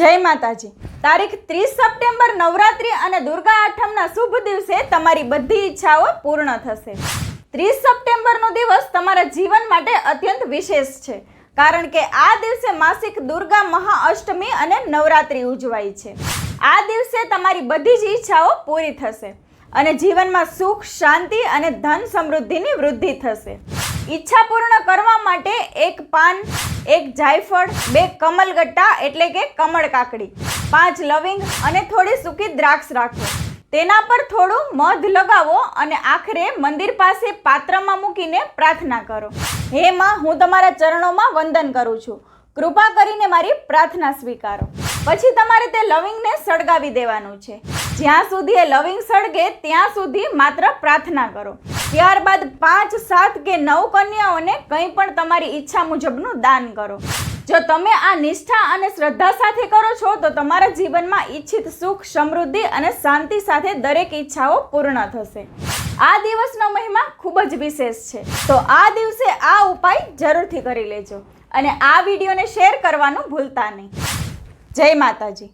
જય માતાજી. તારીખ ત્રીસ સપ્ટેમ્બર નવરાત્રિ અને દુર્ગા આઠમના શુભ દિવસે તમારી બધી ઈચ્છાઓ પૂર્ણ થશે. ત્રીસ સપ્ટેમ્બરનો દિવસ તમારા જીવન માટે અત્યંત વિશેષ છે. કારણ કે આ દિવસે માસિક દુર્ગા મહાઅષ્ટમી અને નવરાત્રિ ઉજવાય છે. આ દિવસે તમારી બધી જ ઈચ્છાઓ પૂરી થશે અને જીવનમાં સુખ, શાંતિ અને ધન સમૃદ્ધિની વૃદ્ધિ થશે. ઈચ્છા પૂર્ણ કરવા માટે એક પાન એક જાયફળ, બે કમલગટ્ટા એટલે કે કમળ કાકડી. પાંચ લવિંગ અને થોડી સૂકી દ્રાક્ષ રાખો. તેના પર થોડું મધ લગાવો અને આખરે મંદિર પાસે પાત્રમાં મૂકીને પ્રાર્થના કરો. હે માં, હું તમારા ચરણોમાં વંદન કરું છું. કૃપા કરીને મારી પ્રાર્થના સ્વીકારો. પછી તમારે તે લવિંગને સળગાવી દેવાનું છે. જ્યાં સુધી એ લવિંગ સળગે, ત્યાં સુધી માત્ર પ્રાર્થના કરો. ત્યારબાદ પાંચ, સાત કે નવ કન્યાઓને કંઈ પણ તમારી ઈચ્છા મુજબનું દાન કરો. જો તમે આ નિષ્ઠા અને શ્રદ્ધા સાથે કરો છો, તો તમારા જીવનમાં ઈચ્છિત સુખ, સમૃદ્ધિ અને શાંતિ સાથે દરેક ઈચ્છાઓ પૂર્ણ થશે. આ દિવસનો મહિમા ખૂબ જ વિશેષ છે. તો આ દિવસે આ ઉપાય જરૂરથી કરી લેજો. અને આ વિડીયોને શેર કરવાનું ભૂલતા નહીં. જય માતાજી.